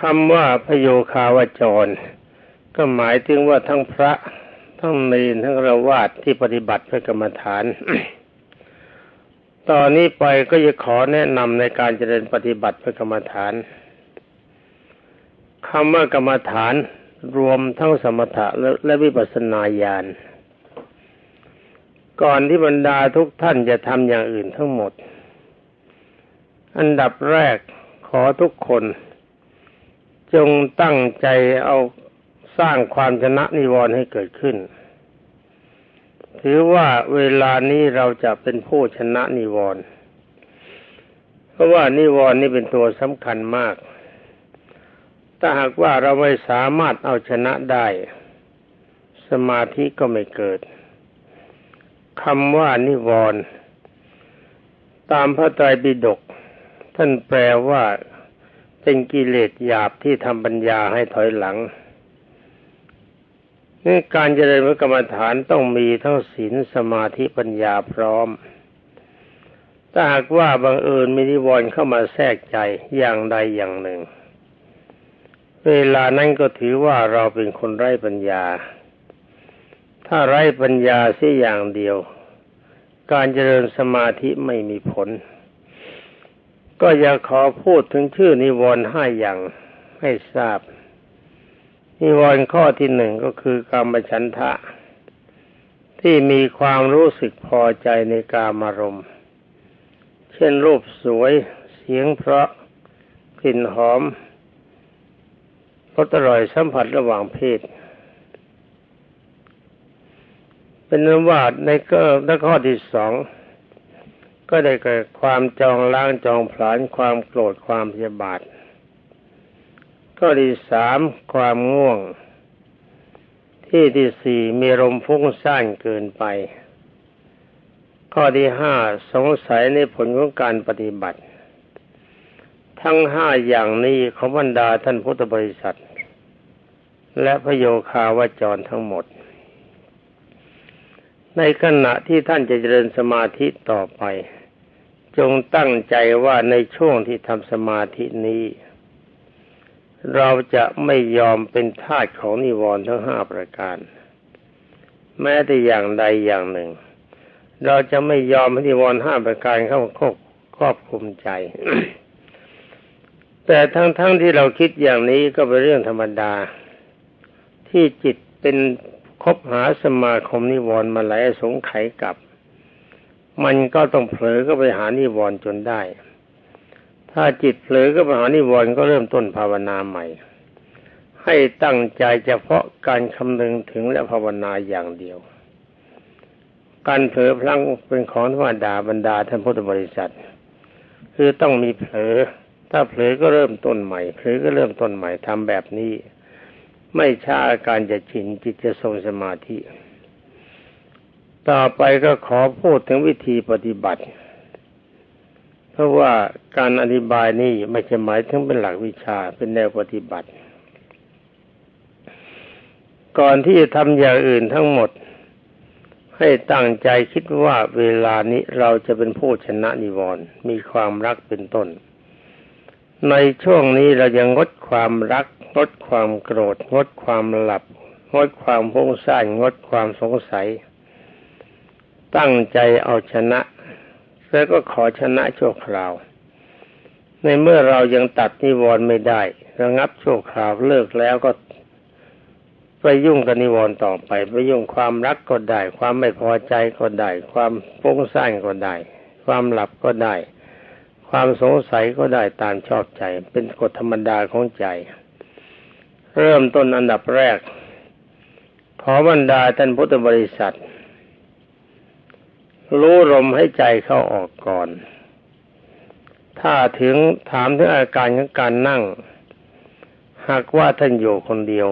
คำว่าพโยคาวจร ก็หมายถึงว่าทั้งพระทั้งเนรทั้งระวาดที่ปฏิบัติเพื่อกรรมฐาน ตอนนี้ไปก็จะขอแนะนำในการเจริญปฏิบัติเพื่อกรรมฐานคำว่ากรรมฐานรวมทั้งสมถะและวิปัสสนาญาณก่อนที่บรรดาทุกท่านจะทำอย่างอื่นทั้งหมด อันดับแรกขอทุกคน จงตั้งใจเอาสร้างความชนะนิวรณ์ให้เกิดขึ้น ถือว่าเวลานี้เราจะเป็นผู้ชนะนิวรณ์เพราะว่านิวรณ์นี่เป็นตัวสำคัญมาก ถ้าหากว่าเราไม่สามารถเอาชนะได้ สมาธิก็ไม่เกิดคำว่านิวรณ์ตามพระไตรปิฎกท่านแปลว่า เป็นกิเลสหยาบที่ทำปัญญาให้ถอยหลังนี่การเจริญกรรมฐานต้องมีทั้งศีลสมาธิปัญญาพร้อม ถ้าหากว่าบังเอิญมีนิวรณ์เข้ามาแทรกใจอย่างใดอย่างหนึ่ง เวลานั้นก็ถือว่าเราเป็นคนไร้ปัญญา ถ้าไร้ปัญญาเสียอย่างเดียว การเจริญสมาธิไม่มีผล ก็อยากขอพูดถึงชื่อนิวรณ์ห้าอย่างให้ทราบ นิวรณ์ข้อที่หนึ่งก็คือกรรมฉันทะ ที่มีความรู้สึกพอใจในกามารมณ์ เช่นรูปสวย เสียงเพราะกลิ่นหอมรสอร่อยสัมผัสระหว่างเพศ เป็นนั้นว่าในก็ในข้อที่สอง ก็ได้เกิดความจองล้างจองผลาญความโกรธความพยาบาทข้อที่สามความง่วง ที่ที่สี่มีลมฟุ้งซ่านเกินไป ข้อที่ห้าสงสัยในผลของการปฏิบัติ ทั้งห้าอย่างนี้ของบรรดาท่านพุทธบริษัท และพโยคาวาจรทั้งหมดในขณะที่ท่านจะเจริญสมาธิต่อไป จงตั้งใจว่าในช่วงที่ทำสมาธินี้ เราจะไม่ยอมเป็นทาสของนิวรณ์ทั้งห้าประการ แม้แต่อย่างใดอย่างหนึ่ง เราจะไม่ยอมให้นิวรณ์ห้าประการเข้าครอบคุมใจ แต่ทั้งๆทที่เราคิดอย่างนี้ก็เป็นเรื่องธรรมดา ที่จิตเป็นคบหาสมาคมนิวรณ์มาหลายสงไขกับ มันก็ต้องเผลอก็ไปหานิวรณ์จนได้ ถ้าจิตเผลอก็ไปหานิวรณ์ก็เริ่มต้นภาวนาใหม่ ให้ตั้งใจเฉพาะการคำนึงถึงและภาวนาอย่างเดียว การเผลอพลังเป็นของธรรมดาบรรดาท่านพุทธบริษัท คือต้องมีเผลอ ถ้าเผลอก็เริ่มต้นใหม่เผลอก็เริ่มต้นใหม่ทำแบบนี้ ไม่ช้าการจะชินจิตจะทรงสมาธิ ต่อไปก็ขอพูดถึงวิธีปฏิบัติ เพราะว่าการอธิบายนี้ไม่ใช่หมายถึงเป็นหลักวิชาเป็นแนวปฏิบัติ ก่อนที่จะทำอย่างอื่นทั้งหมด ให้ตั้งใจคิดว่าเวลานี้เราจะเป็นผู้ชนะนิวรณ์มีความรักเป็นต้น ในช่วงนี้เรายังงดความรักงดความโกรธงดความหลับงดความพุ่งซ่านงดความสงสัย ตั้งใจเอาชนะ แล้วก็ขอชนะชั่วคราว ในเมื่อเรายังตัดนิวรณ์ไม่ได้ ระงับชั่วคราวเลิกแล้วก็ไปยุ่งกับนิวรณ์ต่อไป ไปยุ่งความรักก็ได้ ความไม่พอใจก็ได้ ความฟุ้งซ่านก็ได้ ความหลับก็ได้ ความสงสัยก็ได้ตามชอบใจ เป็นกฎธรรมดาของใจ เริ่มต้นอันดับแรกขอบรรดาท่านพุทธบริษัท รู้ลมให้ใจเข้าออกก่อน ถ้าถึงถามถึงอาการของการนั่ง หากว่าท่านอยู่คนเดียว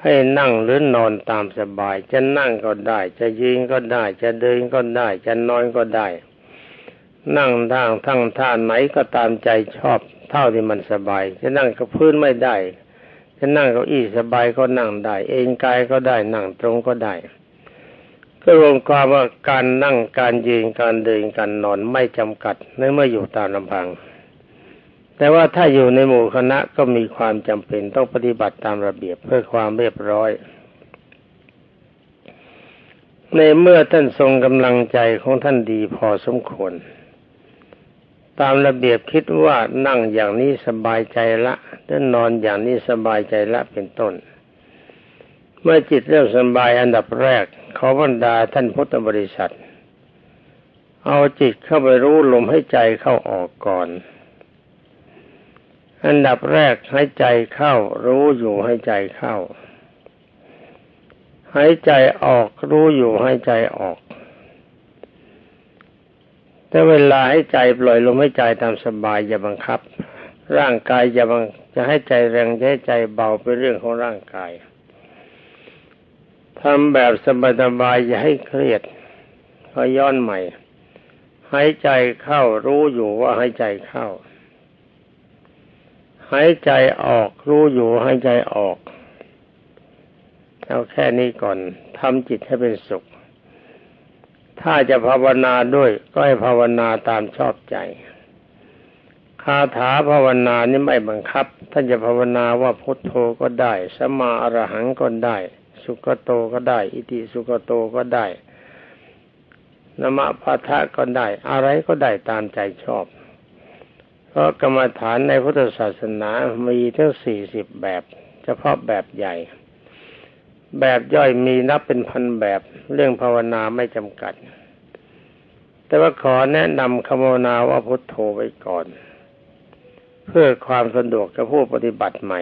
ให้นั่งหรือนอนตามสบาย จะนั่งก็ได้ จะยืนก็ได้ จะเดินก็ได้ จะนอนก็ได้ นั่งทางทั้งท่าไหนก็ตามใจชอบ เท่าที่มันสบาย จะนั่งกับพื้นไม่ได้ จะนั่งเก้าอี้สบายก็นั่งได้ เอนกายก็ได้นั่งตรงก็ได้ ก็รวมความว่าการนั่งการยืนการเดินการนอนไม่จำกัดในเมื่ออยู่ตามลำพังแต่แต่ว่าถ้าอยู่ในหมู่คณะก็มีความจำเป็นต้องปฏิบัติตามระเบียบเพื่อความเรียบร้อย ในเมื่อท่านทรงกำลังใจของท่านดีพอสมควร ตามระเบียบคิดว่านั่งอย่างนี้สบายใจละและนอนอย่างนี้สบายใจละเป็นต้น เมื่อจิตเริ่มสบายอันดับแรก ขอบรรดาท่านพุทธบริษัท เอาจิตเข้าไปรู้ลมให้ใจเข้าออกก่อน อันดับแรกหายใจเข้า รู้อยู่ให้ใจเข้าหายใจออกรู้อยู่ให้ใจออก แต่เวลาให้ใจปล่อยลมให้ใจตามสบายอย่าบังคับ ร่างกายอย่าบังจะให้ใจแรงจะให้ใจเบาเป็นเรื่องของร่างกาย ทำแบบสบายๆอย่าให้เครียดพอย้อนใหม่หายใจเข้ารู้อยู่ว่าให้ใจเข้า หายใจออกรู้อยู่หายใจออกเอาแค่นี้ก่อนทำจิตให้เป็นสุข ถ้าจะภาวนาด้วย ก็ให้ภาวนาตามชอบใจคาถาภาวนานี่ไม่บังคับ ท่านจะภาวนาว่าพุทโธก็ได้สมาอรหังก็ได้ สุกโตก็ได้ อิติสุกโตก็ได้นมะพัทะก็ได้ อะไรก็ได้ตามใจชอบ เพราะกรรมฐานในพุทธศาสนามีทั้งสี่สิบแบบ เฉพาะแบบใหญ่ แบบย่อยมีนับเป็นพันแบบ เรื่องภาวนาไม่จำกัด แต่ว่าขอแนะนำคำภาวนาว่าพุทโธไว้ก่อน เพื่อความสะดวกกับผู้ปฏิบัติใหม่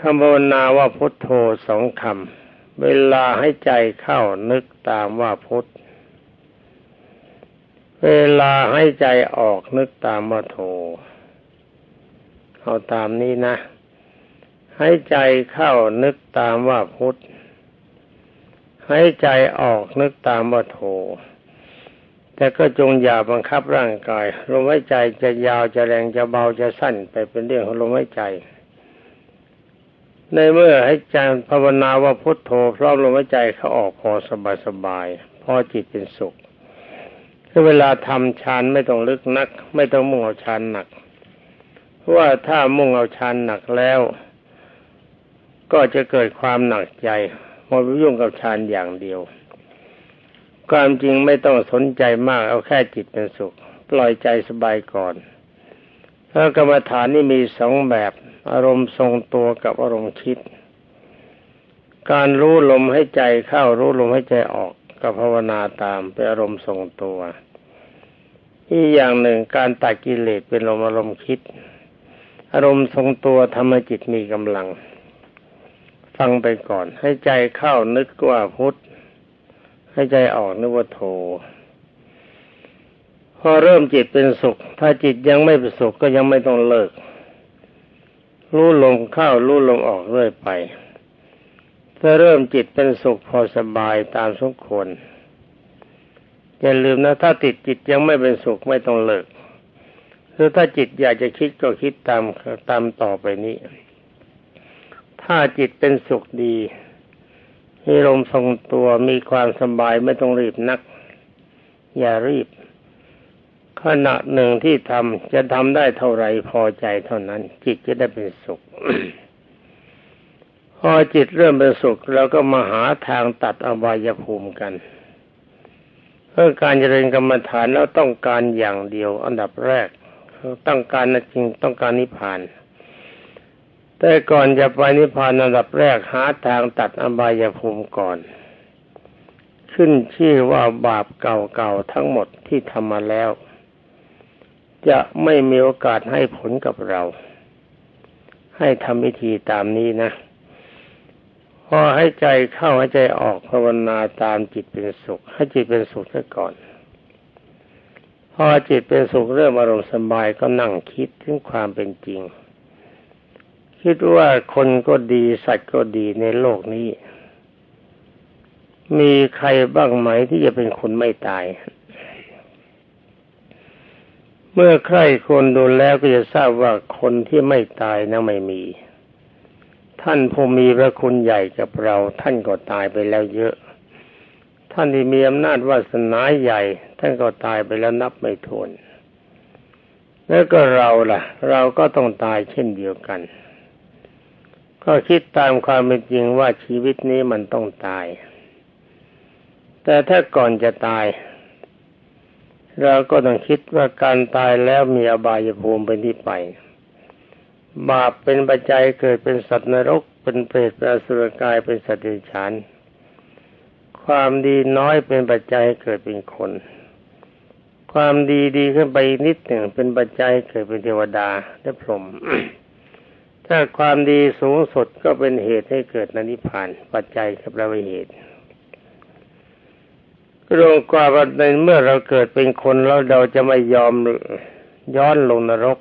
คำภาวนาว่าพุทโธสองคำ เวลาให้ใจเข้านึกตามว่าพุท เวลาให้ใจออกนึกตามว่าโทเอาตามนี้นะ ให้ใจเข้านึกตามว่าพุท ให้ใจออกนึกตามว่าโทแต่ก็จงอย่าบังคับร่างกายลมหายใจจะยาวจะแรงจะเบาจะสั้นไปเป็นเรื่องของลมหายใจ ในเมื่อให้ใจภาวนาว่าพุทโธพร้อมลมหายใจเขาออกพอสบายๆพอจิตเป็นสุขเวลาทำฌานไม่ต้องลึกนัก ไม่ต้องมุ่งเอาฌานหนักเพราะว่าถ้ามุ่งเอาฌานหนักแล้ว ก็จะเกิดความหนักใจมายุ่งกับฌานอย่างเดียว ความจริงไม่ต้องสนใจมากเอาแค่จิตเป็นสุข ปล่อยใจสบายก่อนเพรากรรมฐานนี่มีสองแบบ อารมณ์ทรงตัวกับอารมณ์คิด การรู้ลมให้ใจเข้ารู้ลมให้ใจออกกับภาวนาตามเป็นอารมณ์ทรงตัวอีกอย่างหนึ่งการตัดกิเลสเป็นลมอารมณ์คิด อารมณ์ทรงตัวทำให้จิตมีกำลัง ฟังไปก่อน ให้ใจเข้านึกว่าพุทธให้ใจออกนึกว่าโทพอเริ่มจิตเป็นสุข ถ้าจิตยังไม่เป็นสุขก็ยังไม่ต้องเลิก รู้ลมเข้ารู้ลมออกเรื่อยไปถ้าเริ่มจิตเป็นสุขพอสบายตามสมควรอย่าลืมนะถ้าติดจิตยังไม่เป็นสุขไม่ต้องเลิกคือถ้าจิตอยากจะคิดก็คิดตามตามต่อไปนี้ ถ้าจิตเป็นสุขดีมีลมทรงตัวมีความสบายไม่ต้องรีบนัก อย่ารีบ ขณะหนึ่งที่ทำจะทำได้เท่าไรพอใจเท่านั้น จิตจะได้เป็นสุข พอจิตเริ่มเป็นสุขเราก็มาหาทางตัดอบายภูมิกัน เพื่อการเจริญกรรมฐานแล้วต้องการอย่างเดียว อันดับแรกต้องการจริงต้องการนิพพาน แต่ก่อนจะไปนิพพานอันดับแรกหาทางตัดอบายภูมิก่อนขึ้นชื่อว่าบาปเก่าๆทั้งหมดที่ทำมาแล้ว จะไม่มีโอกาสให้ผลกับเรา ให้ทำวิธีตามนี้นะ พอให้ใจเข้าให้ใจออกภาวนาตามจิตเป็นสุข ให้จิตเป็นสุขซะก่อน พอจิตเป็นสุขเริ่มอารมณ์สบายก็นั่งคิดถึงความเป็นจริง คิดว่าคนก็ดีสัตว์ก็ดีในโลกนี้ มีใครบ้างไหมที่จะเป็นคนไม่ตาย เมื่อใครคนดูแล้วก็จะทราบว่าคนที่ไม่ตายนั้นไม่มี ท่านผู้มีพระคุณใหญ่กับเรา ท่านก็ตายไปแล้วเยอะ ท่านที่มีอำนาจวาสนาใหญ่ ท่านก็ตายไปแล้วนับไม่ถ้วนแล้วก็เราล่ะ เราก็ต้องตายเช่นเดียวกัน ก็คิดตามความเป็นจริงว่าชีวิตนี้มันต้องตาย แต่ถ้าก่อนจะตาย เราก็ต้องคิดว่าการตายแล้วมีอบายภูมิเป็นที่ไป บาปเป็นปัจจัยเกิดเป็นสัตว์นรก เป็นเปรตเป็นอสุรกายเป็นสัตว์เดรัจฉานความดีน้อยเป็นปัจจัยเกิดเป็นคน ความดีดีขึ้นไปนิดหนึ่งเป็นปัจจัยเกิดเป็นเทวดาและพรหมถ้าความดีสูงสุดก็เป็นเหตุให้เกิดนิพพาน ปัจจัยกับเราเหตุ รวมกว่าในเมื่อเราเกิดเป็นคนแล้วเราจะไม่ยอมย้อนลงนรก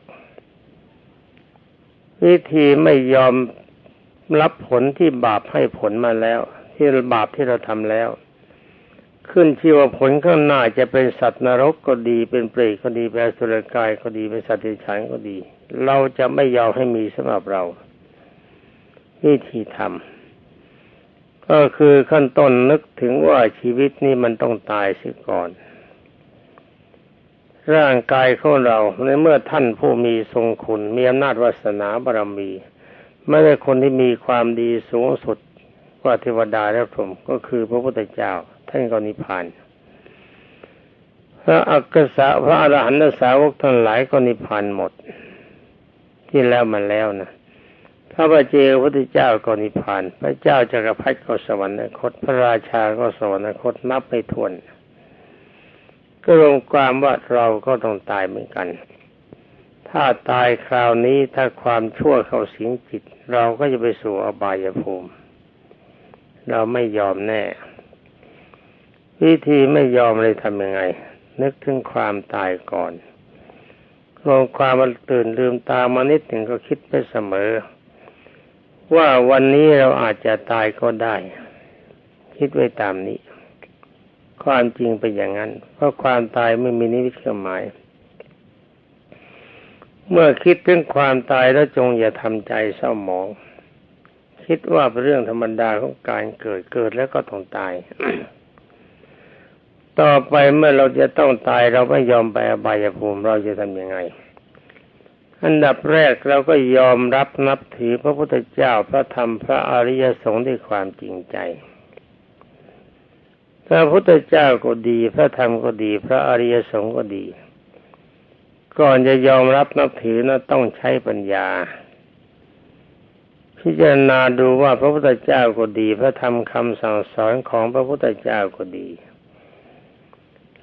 วิธีไม่ยอมรับผลที่บาปให้ผลมาแล้ว ที่บาปที่เราทำแล้ว ขึ้นที่ว่าผลข้างหน้าจะเป็นสัตว์นรกก็ดีเป็นเปรตก็ดีเป็นสุรกายก็ดีเป็นสัตว์เดรัจฉานก็ดี เราจะไม่ยอมให้มีสำหรับเรา วิธีทำ ก็คือขั้นต้นนึกถึงว่าชีวิตนี้มันต้องตายเสียก่อน ร่างกายของเราในเมื่อท่านผู้มีทรงคุณมีอำนาจวาสนาบารมี ไม่ได้คนที่มีความดีสูงสุดว่าเทวดาและพรหมก็คือพระพุทธเจ้า ท่านก็นิพพานพระอักษะพระอรหันตสาวกทั้งหลายก็นิพพานหมด ที่แล้วมันแล้วนะ พระบาเจพระพุทธเจ้าก็นิพพาน พระเจ้าจักรพรรดิก็สวรรคต พระราชาก็สวรรคตนับไม่ถ้วน ก็รวมความว่าเราก็ต้องตายเหมือนกัน ถ้าตายคราวนี้ถ้าความชั่วเข้าสิงจิต เราก็จะไปสู่อบายภูมิ เราไม่ยอมแน่ วิธีไม่ยอมเลยทำยังไง นึกถึงความตายก่อนลงความมันตื่นลืมตามานิดหนึ่งก็คิดไปเสมอ ว่าวันนี้เราอาจจะตายก็ได้ คิดไว้ตามนี้ ความจริงเป็นอย่างนั้น เพราะความตายไม่มีนิวิตหมาย เมื่อคิดถึงความตายแล้วจงอย่าทำใจเศร้าหมอง คิดว่าเป็นเรื่องธรรมดาของการเกิดเกิดแล้วก็ต้องตาย ต่อไปเมื่อเราจะต้องตายเราไม่ยอมไปอบายภูมิเราจะทำยังไง อันดับแรกเราก็ยอมรับนับถือพระพุทธเจ้าพระธรรมพระอริยสงฆ์ด้วยความจริงใจพระพุทธเจ้าก็ดี พระธรรมก็ดี พระอริยสงฆ์ก็ดี ก่อนจะยอมรับนับถือนะต้องใช้ปัญญา พิจารณาดูว่าพระพุทธเจ้าก็ดี พระธรรมคำสั่งสอนของพระพุทธเจ้าก็ดี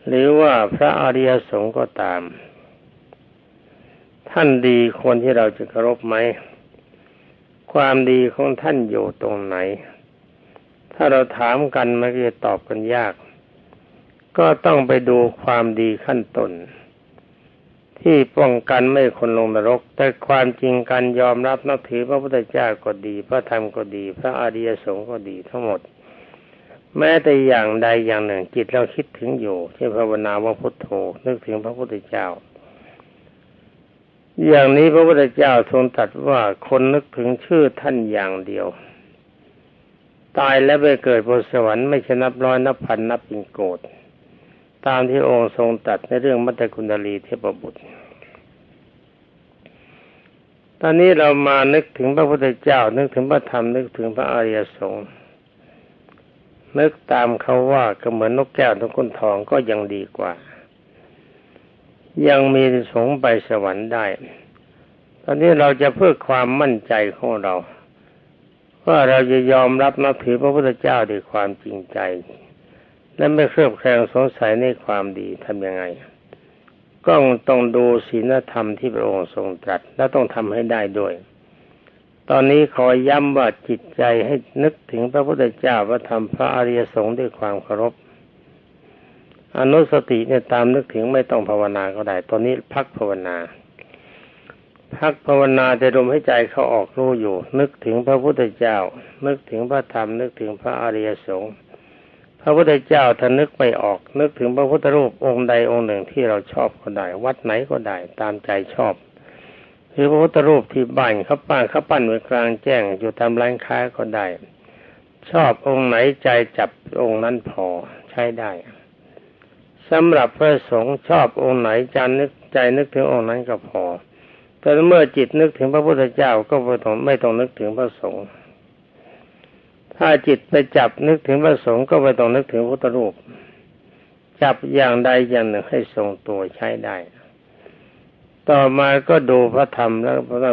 หรือว่าพระอริยสงฆ์ก็ตาม ท่านดีคนที่เราจะเคารพไหม ความดีของท่านอยู่ตรงไหน ถ้าเราถามกันมันจะตอบกันยาก ก็ต้องไปดูความดีขั้นต้นที่ป้องกันไม่คนลงนรก แต่ความจริงการยอมรับนับถือพระพุทธเจ้าก็ดี พระธรรมก็ดี พระอริยสงฆ์ก็ดีทั้งหมด แม้แต่อย่างใดอย่างหนึ่งจิตเราคิดถึงอยู่เช่นภาวนาว่าพุทโธนึกถึงพระพุทธเจ้า อย่างนี้พระพุทธเจ้าทรงตรัสว่าคนนึกถึงชื่อท่านอย่างเดียว ตายแล้วไปเกิดบนสวรรค์ไม่ใช่นับร้อยนับพันนับเป็นโกดตามที่องค์ทรงตัดในเรื่องมัตตคุณดลีเทพบุตร ตอนนี้เรามานึกถึงพระพุทธเจ้า นึกถึงพระธรรม นึกถึงพระอริยสงฆ์นึกตามเขาว่าก็เหมือนนกแก้วนกขุนทองก็ยังดีกว่า ยังมีสงไปสวรรค์ได้ ตอนนี้เราจะเพื่อความมั่นใจของเรา ว่าเราจะยอมรับนับถือพระพุทธเจ้าด้วยความจริงใจ และไม่เครือบแคลงสงสัยในความดีทำยังไง ก็ต้องดูศีลธรรมที่พระองค์ทรงตรัส และต้องทำให้ได้ด้วย ตอนนี้ขอย้ำว่าจิตใจให้นึกถึงพระพุทธเจ้าพระธรรมพระอริยสงฆ์ด้วยความเคารพ อนุสติเนี่ยตามนึกถึงไม่ต้องภาวนาก็ได้ ตอนนี้พักภาวนา พักภาวนาแต่ลมให้ใจเขาออกรู้อยู่ นึกถึงพระพุทธเจ้า นึกถึงพระธรรม นึกถึงพระอริยสงฆ์พระพุทธเจ้าถ้านึกไม่ออก นึกถึงพระพุทธรูปองค์ใดองค์หนึ่งที่เราชอบก็ได้ วัดไหนก็ได้ ตามใจชอบหรือพระพุทธรูปที่บ้านเขาปั้นเขาปั้นไว้กลางแจ้งอยู่ตามร้านค้าก็ได้ ชอบองค์ไหนใจจับองค์นั้นพอใช้ได้ สำหรับพระสงฆ์ชอบองค์ไหนจะนึกใจนึกถึงองค์นั้นก็พอ แต่เมื่อจิตนึกถึงพระพุทธเจ้าก็ไม่ต้องไม่ต้องนึกถึงพระสงฆ์ถ้าจิตไปจับนึกถึงพระสงฆ์ก็ไม่ต้องนึกถึงพุทธรูป จับอย่างใดอย่างหนึ่งให้ทรงตัวใช้ได้ ต่อมาก็ดูพระธรรมและ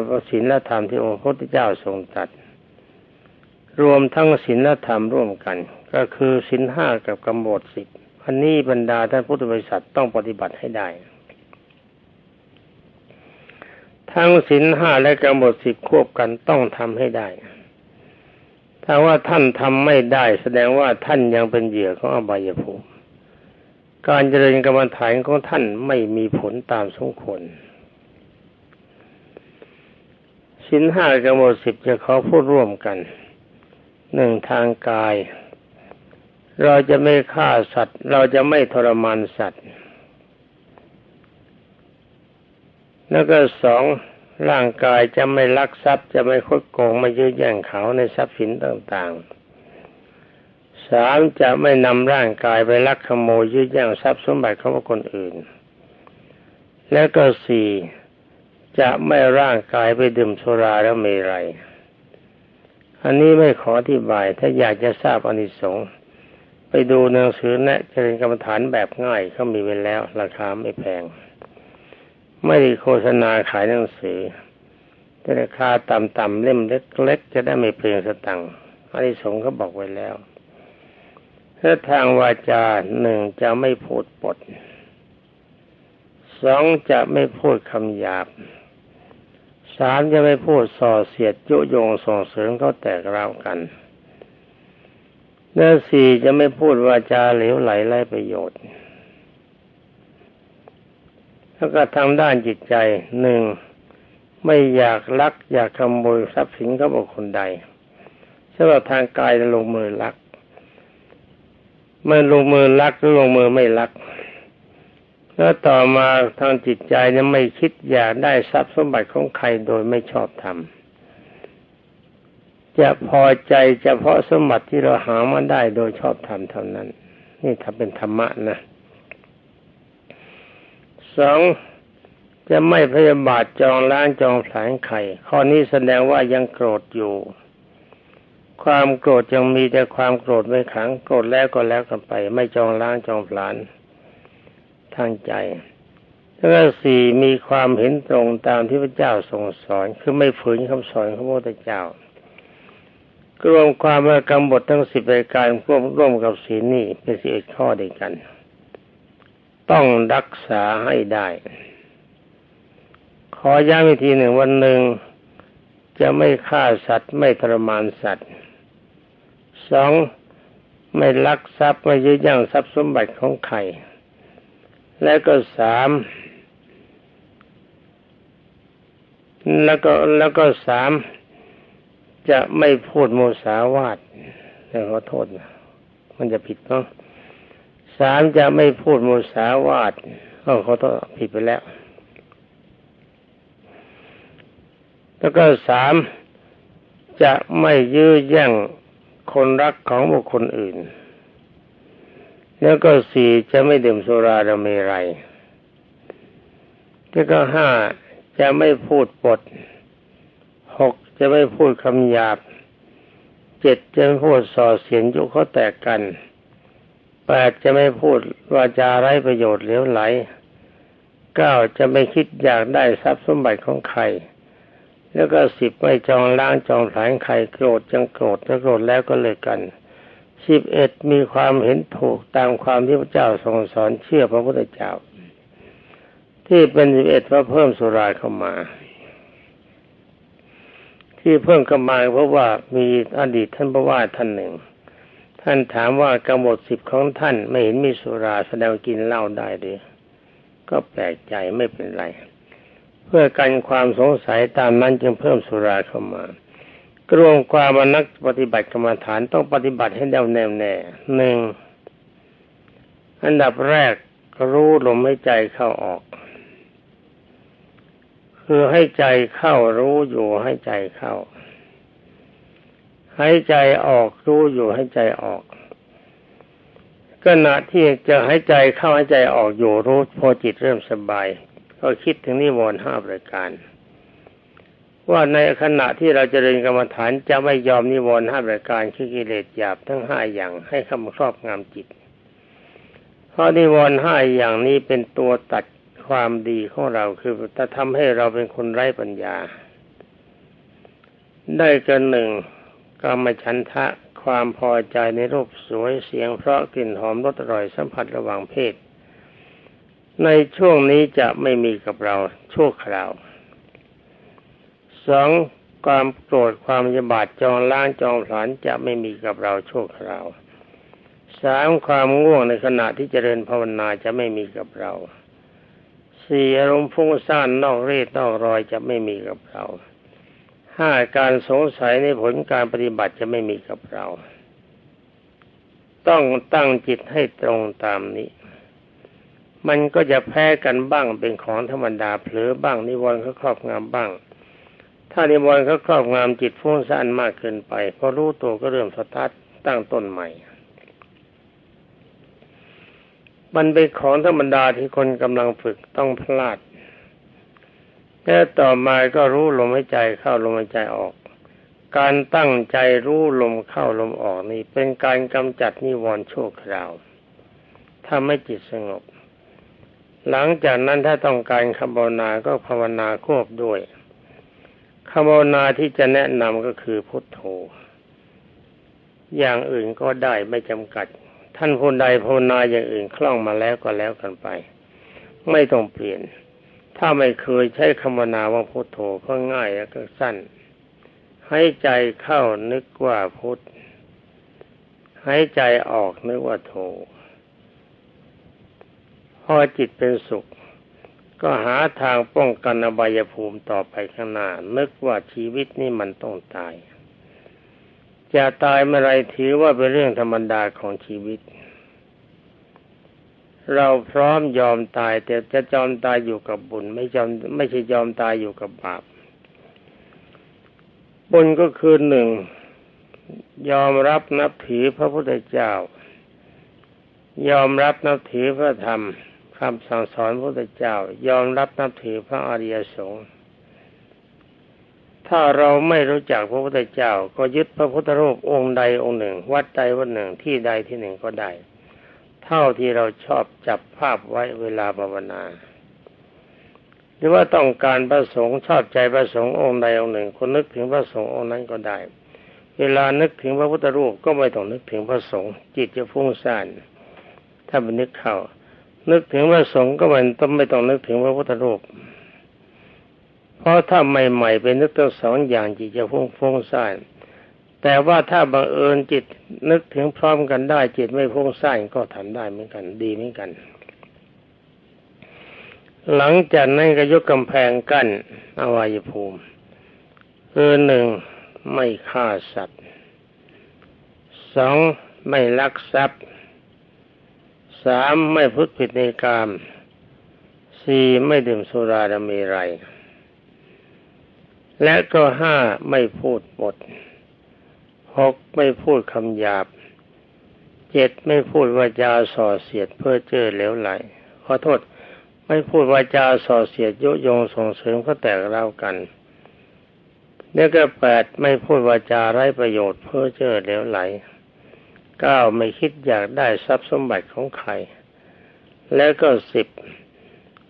พระศีลและธรรมที่องค์พระพุทธเจ้าทรงตรัสรวมทั้งศีลและธรรมร่วมกัน ก็คือศีลห้ากับกำหนดสิบ อันนี้บรรดาท่านพุทธบริษัทต้องปฏิบัติให้ได้ ทั้งศีลห้าและกำหนดสิบควบกันต้องทำให้ได้ ถ้าว่าท่านทำไม่ได้แสดงว่าท่านยังเป็นเหยื่อของอบายภูมิการเจริญกรรมฐานของท่านไม่มีผลตามสมควรสินห้ากำหนดสิบจะขอพูดร่วมกันหนึ่งทางกาย เราจะไม่ฆ่าสัตว์ เราจะไม่ทรมานสัตว์ แล้วก็สองร่างกายจะไม่ลักทรัพย์ จะไม่คดโกงไม่ยื้อแย่งเขาในทรัพย์สินต่างๆสามจะไม่นำร่างกายไปลักขโมยยื้อแย่งทรัพย์สมบัติของคนอื่น แล้วก็สี่จะไม่ร่างกายไปดื่มสุราแล้วเมรัยอันนี้ไม่ขออธิบายถ้าอยากจะทราบอนิสงส์ ไปดูหนังสือแนะเจริญกรรมฐานแบบง่ายเขามีไว้แล้ว ราคาไม่แพง ไม่ได้โฆษณาขายหนังสือแต่ราคาต่ำๆเล่มเล็กๆจะได้ไม่เปลืองสตังค์อันนี้สงเขาบอกไว้แล้วถ้าทางวาจาหนึ่งจะไม่พูดปดสองจะไม่พูดคำหยาบสามจะไม่พูดส่อเสียดยุยงส่งเสริมเขาแตกราวกัน และสี่จะไม่พูดวาจาเหลวไหลไร้ประโยชน์ แล้วก็ทางด้านจิตใจหนึ่งไม่อยากลัก อยากขโมยทรัพย์สินเของบุคคลใดสำหรับทางกายลงมือลักเมื่อลงมือลักหรือลงมือไม่ลัก แล้วต่อมาทางจิตใจเนี่ยไม่คิดอยากได้ทรัพย์สมบัติของใครโดยไม่ชอบธรรม จะพอใจเฉพาะสมบัติที่เราหามาได้โดยชอบธรรมเท่านั้น นี่ถ้าเป็นธรรมะนะสองจะไม่พยาบาทจองล้างจองผลายไข่ ข้อนี้แสดงว่ายังโกรธอยู่ ความโกรธยังมีแต่ความโกรธไม่ขังโกรธแล้วก็แล้วกันไป ไม่จองล้างจองผลานทางใจแล้วสี่มีความเห็นตรงตามที่พระเจ้าทรงสอน คือไม่ฝืนคำสอนของพระพุทธเจ้า รวมความว่ากำหนดทั้งสิบรายการร่วมร่วมกับศีลนี่เป็นสิบข้อเดียวกัน ต้องรักษาให้ได้ ขอย้ำอีกทีหนึ่งวันหนึ่งจะไม่ฆ่าสัตว์ไม่ทรมานสัตว์สองไม่ลักทรัพย์ไม่ยื้อย่างทรัพย์สมบัติของใครและก็สามแล้วก็แล้วก็สาม จะไม่พูดโมสาวาทแต่ขอโทษนะมันจะผิดเนาะสามจะไม่พูดโมสาวาทก็ขอโทษผิดไปแล้ว แล้วก็สามจะไม่ยื้อแย่งคนรักของบุคคลอื่น แล้วก็สี่จะไม่ดื่มสุราดเมรัยแล้วก็ห้าจะไม่พูดปดหก จะไม่พูดคำหยาบเจ็ดจะไม่พูดส่อเสียงยุเขาแตกกันแปดจะไม่พูดวาจาไร้ประโยชน์เหลวไหลเก้าจะไม่คิดอยากได้ทรัพย์สมบัติของใคร แล้วก็สิบไม่จองล้างจองผลายใครโกรธจังโกรธถ้าโกรธแล้วก็เลยกันสิบเอ็ดมีความเห็นถูกตามความที่พระเจ้าทรงสอนเชื่อพระพุทธเจ้า ที่เป็นสิบเอ็ดว่าเพิ่มสุราเข้ามา ที่เพิ่งกำมาเพราะว่ามีอดีตท่านพระว่าท่านหนึ่ง ท่านถามว่ากำหนดสิบของท่านไม่เห็นมีสุราแสดงกินเหล้าได้หรือก็แปลกใจไม่เป็นไร เพื่อกันความสงสัยตามนั้นจึงเพิ่มสุราเข้ามากรวมความนักปฏิบัติกรรมฐานต้องปฏิบัติให้แน่วแน่แน่หนึ่งอันดับแรกรู้ลมหายใจเข้าออก คือให้ใจเข้ารู้อยู่ให้ใจเข้า ให้ใจออกรู้อยู่ให้ใจออกขณะที่จะให้ใจเข้าให้ใจออกอยู่รู้พอจิตเริ่มสบาย ก็คิดถึงนิวรณ์ห้าประการ ว่าในขณะที่เราจเจริญกรรมฐานจะไม่ยอมนิวรณ์ห้าประการคือกิเลสหยาบทั้งห้าอย่างให้เข้ามาครอบงำจิตเพราะนิวรณ์ห้าอย่างนี้เป็นตัวตัด ความดีของเราคือจะทำให้เราเป็นคนไร้ปัญญา ได้กันหนึ่งกรรมฉันทะความพอใจในรูปสวยเสียงเพราะกลิ่นหอมรสอร่อยสัมผัสระหว่างเพศ ในช่วงนี้จะไม่มีกับเราชั่วคราวสองความโกรธความยบาดจองล้างจองผลานจะไม่มีกับเราชั่วคราวสามความง่วงในขณะที่เจริญภาวนาจะไม่มีกับเรา สี่อารมณ์ฟุ้งซ่านนอกเรศนอกรอยจะไม่มีกับเราห้าการสงสัยในผลการปฏิบัติจะไม่มีกับเรา ต้องตั้งจิตให้ตรงตามนี้ มันก็จะแพ้กันบ้างเป็นของธรรมดาเผลอบ้างนิวรณ์เขาครอบงำบ้าง ถ้านิวรณ์เขาครอบงำจิตฟุ้งซ่านมากเกินไปพอรู้ตัวก็เริ่มสตาร์ทตั้งต้นใหม่ มันเป็นของธรรมดาที่คนกำลังฝึกต้องพลาดแล้วต่อมาก็รู้ลมหายใจเข้าลมหายใจออก การตั้งใจรู้ลมเข้าลมออกนี่เป็นการกำจัดนิวรณ์ชั่วคราวทำให้จิตสงบ หลังจากนั้นถ้าต้องการคำภาวนาก็ภาวนาควบด้วยคำภาวนาที่จะแนะนำก็คือพุทโธ อย่างอื่นก็ได้ไม่จำกัด ท่านผู้ใดภาวนาอย่างอื่นคล่องมาแล้วก็แล้วกันไป ไม่ต้องเปลี่ยน ถ้าไม่เคยใช้คำนาว่าพุทโธก็ง่ายแล้วก็สั้น ให้ใจเข้านึกว่าพุทให้ใจออกนึกว่าโธพอจิตเป็นสุข ก็หาทางป้องกันอบายภูมิต่อไปข้างหน้านึกว่าชีวิตนี่มันต้องตาย จะตายเมื่อไรถือว่าเป็นเรื่องธรรมดาของชีวิต เราพร้อมยอมตาย แต่จะยอมตายอยู่กับบุญ ไม่ยอมไม่ใช่ยอมตายอยู่กับบาปบุญก็คือหนึ่งยอมรับนับถือพระพุทธเจ้า ยอมรับนับถือพระธรรมคำสั่งสอนพระพุทธเจ้า ยอมรับนับถือพระอริยสงฆ์ ถ้าเราไม่รู้จักพระพุทธเจ้า ก็ยึดพระพุทธรูปองค์ใดองค์หนึ่ง วัดใดวัดหนึ่งที่ใดที่หนึ่งก็ได้ เท่าที่เราชอบจับภาพไว้เวลาภาวนาหรือว่าต้องการพระสงฆ์ชอบใจพระสงฆ์องค์ใดองค์หนึ่ง คนนึกถึงพระสงฆ์องค์นั้นก็ได้ เวลานึกถึงพระพุทธรูปก็ไม่ต้องนึกถึงพระสงฆ์จิตจะฟุ้งซ่านถ้าไปนึกเข้านึกถึงพระสงฆ์ก็มันต้องไม่ต้องนึกถึงพระพุทธรูป เพราะถ้าใหม่ๆไปนึกทั้งสองอย่างจิตจะฟุ้งฟุ้งซ่านแต่ว่าถ้าบังเอิญจิตนึกถึงพร้อมกันได้ จิตไม่พุ่งสร้างก็ทำได้เหมือนกัน ดีเหมือนกัน หลังจากนั้นก็ยกกำแพงกั้นอวัยภูมิคือหนึ่งไม่ฆ่าสัตว์สองไม่ลักทรัพย์สามไม่พุทธผิดในกามสี่ไม่ดื่มสุราดเมรัย และก็ห้าไม่พูดบทหกไม่พูดคำหยาบเจ็ดไม่พูดวาจาส่อเสียดเพื่อเจอเหลวไหล ขอโทษ ไม่พูดวาจาส่อเสียดยุยงส่งเสริมเขาแตกเล่ากันแล้วก็แปดไม่พูดวาจาไร้ประโยชน์เพื่อเจอเหลวไหลเก้าไม่คิดอยากได้ทรัพย์สมบัติของใคร แล้วก็สิบ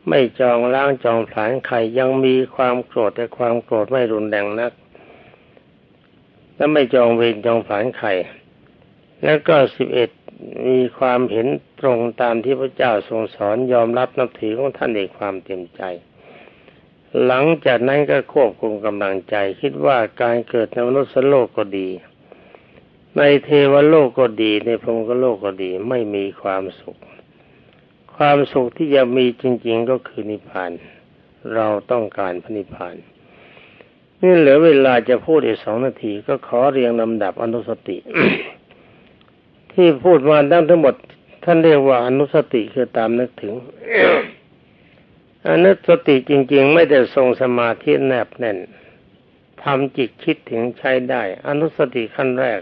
ไม่จองล้างจองผลาญใครยังมีความโกรธแต่ความโกรธไม่รุนแรงนัก และไม่จองเวรจองผานใครแล้วก็สิบเอ็ดมีความเห็นตรงตามที่พระเจ้าทรงสอนยอมรับนับถือของท่านเองความเต็มใจ หลังจากนั้นก็ควบคุมกำลังใจ คิดว่าการเกิดในมนุษย์โลกก็ดี ในเทวโลกก็ดีในพรหมโลกก็ดีไม่มีความสุข ความสุขที่จะมีจริง ๆ ก็คือนิพพาน เราต้องการพระนิพพานนี่เหลือเวลาจะพูดอีกสองนาที ก็ขอเรียงลำดับอนุสติ ที่พูดมาทั้งทั้งหมด ท่านเรียกว่าอนุสติคือตามนึกถึงอนุสติจริง ๆ ไม่ได้ทรงสมาธิแนบแน่นทำจิตคิดถึงใช้ได้ อนุสติขั้นแรก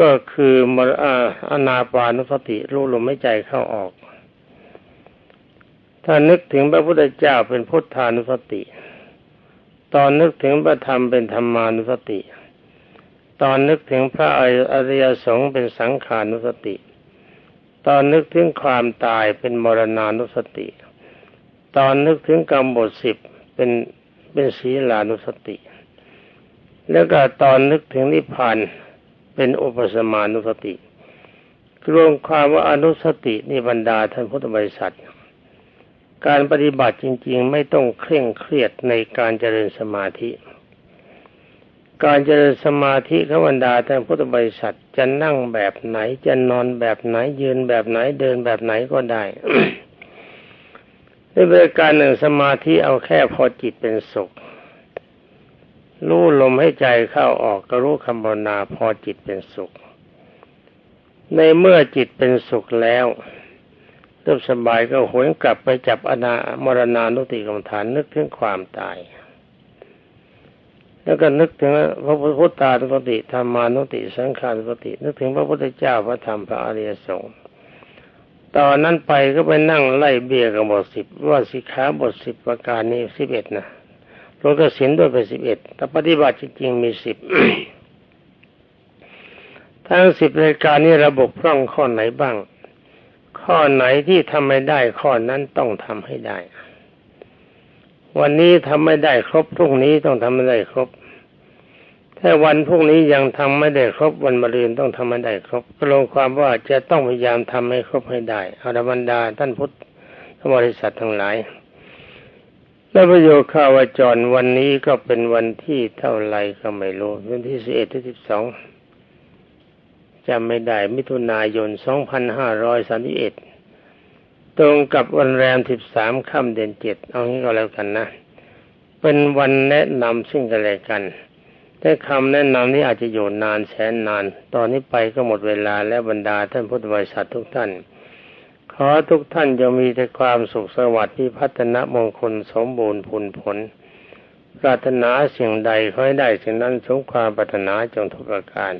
ก็คือมรอานาปานุสติรู้ลมไม่ใจเข้าออก ถ้านึกถึงพระพุทธเจ้าเป็นพุทธานุสติ ตอนนึกถึงพระธรรมเป็นธรรมานุสติ ตอนนึกถึงพระอริยสงฆ์เป็นสังขานุสติ ตอนนึกถึงความตายเป็นมรณานุสติ ตอนนึกถึงกรรมบทสิบเป็นเป็นศีลานุสติ แล้วก็ตอนนึกถึงนิพพานเป็นอุปสมานุสติรวมความว่าอนุสตินี่บรรดาท่านพุทธบริษัท การปฏิบัติจริง ๆ ไม่ต้องเคร่งเครียดในการเจริญสมาธิ การเจริญสมาธิขบรรดาท่านพุทธบริษัทจะนั่งแบบไหนจะนอนแบบไหนยืนแบบไหนเดินแบบไหนก็ได้ในบริการหนึ่งสมาธิเอาแค่พอจิตเป็นสุขรู้ลมให้ใจเข้าออกก็รู้คำภาวนาพอจิตเป็นสุข ในเมื่อจิตเป็นสุขแล้ว ริ่มสบายก็หวนกลับไปจับอนามรณานุติกรรมฐานนึกถึงความตาย แล้วก็นึกถึงพระพุทธานุสติธรรมานุติสังขานุสติ นึกถึงพระพุทธเจ้าพระธรรมพระอริยสงฆ์ตอนนั้นไปก็ไปนั่งไล่เบี้ยกับบทสิบว่าสิขาบทสิบประการนี้สิบเอ็ดนะรวมกสินด้วยเป็นสิบเอ็ดแต่ปฏิบัติจริงๆมีสิบทั้งสิบรายการนี้ระบบพร่องข้อไหนบ้าง ข้อไหนที่ทำไม่ได้ข้อนั้นต้องทำให้ได้ วันนี้ทำไม่ได้ครบพรุ่งนี้ต้องทำไม่ได้ครบถ้าวันพรุ่งนี้ยังทำไม่ได้ครบวันมะรืนต้องทำไม่ได้ครบก็ลงความว่าจะต้องพยายามทำให้ครบให้ได้อรบรรดาท่านพุทธบริษัททั้งหลายและประโยชน์ข่าวจรวันนี้ก็เป็นวันที่เท่าไรก็ไม่รู้วันที่สิบเอ็ดที่สิบสอง จำไม่ได้ มิถุนายนสองพันห้าร้อยสามสิบเอ็ดตรงกับวันแรมสิบสามค่ำเดือนเจ็ดเอางี้ก็แล้วกันนะ เป็นวันแนะนำซึ่งกันและกันแต่คำแนะนำนี้อาจจะอยู่นานแสนนาน ตอนนี้ไปก็หมดเวลาและบรรดาท่านพุทธบริษัททุกท่าน ขอทุกท่านจะมีแต่ความสุขสวัสดิ์ที่พัฒนามงคลสมบูรณ์ผลผล ปรารถนาสิ่งใดขอให้ได้สิ่งนั้นสมความปรารถนาจงทุกประการ